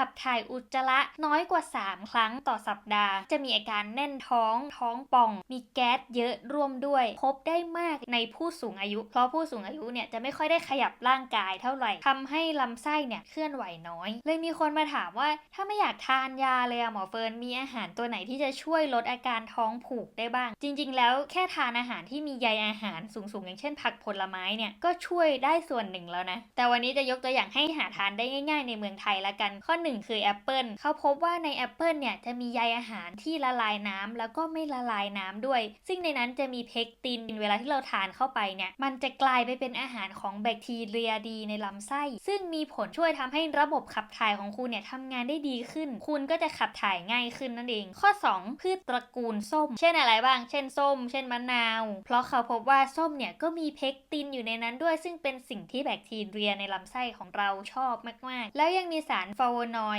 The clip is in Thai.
ขับถ่ายอุจจาระน้อยกว่า 3 ครั้งต่อสัปดาห์ จะมีอาการแน่นท้องท้องป่อง มีแก๊สเยอะร่วมด้วย พบได้มากในผู้สูงอายุ เพราะผู้สูงอายุเนี่ยจะไม่ค่อยได้ขยับร่างกายเท่าไหร่ทำให้ลำไส้เนี่ยเคลื่อนไหวน้อย เลยมีคนมาถามว่าถ้าไม่อยากทานยาเลยอะหมอเฟิร์นมีอาหารตัวไหนที่จะช่วยลดอาการท้องผูกได้บ้าง จริง ๆ แล้วแค่ทานอาหารที่มีใยอาหารสูงๆ อย่างเช่น ผักผลไม้เนี่ยก็ช่วยได้ส่วนหนึ่งแล้วนะแต่วันนี้จะยกตัวอย่างให้หาทานได้ง่าย ๆ ในเมืองไทยละกันข้อหนึ่งคือแอปเปิลเขาพบว่าในแอปเปิลเนี่ยจะมีใยอาหารที่ละลายน้ำแล้วก็ไม่ละลายน้ำด้วย ซึ่งในนั้นจะมีเพกตินเวลาที่เราทานเข้าไปเนี่ยมันจะกลายไปเป็นอาหารของแบคทีเรียดีในลำไส้ ซึ่งมีผลช่วยทำให้ระบบขับถ่ายของคุณเนี่ยทำงานได้ดีขึ้น คุณก็จะขับถ่ายง่ายขึ้นนั่นเอง ข้อ 2 พืชตระกูลส้ม เช่นอะไรบ้าง เช่นส้ม เช่นมะนาว เพราะเขาพบว่าส้มเนี่ยก็มีเพกตินอยู่ในนั้นด้วย ซึ่งเป็นสิ่งที่แบคทีเรียในลำไส้ของเราชอบมาก ๆ แล้วยังมีสารฟลาโน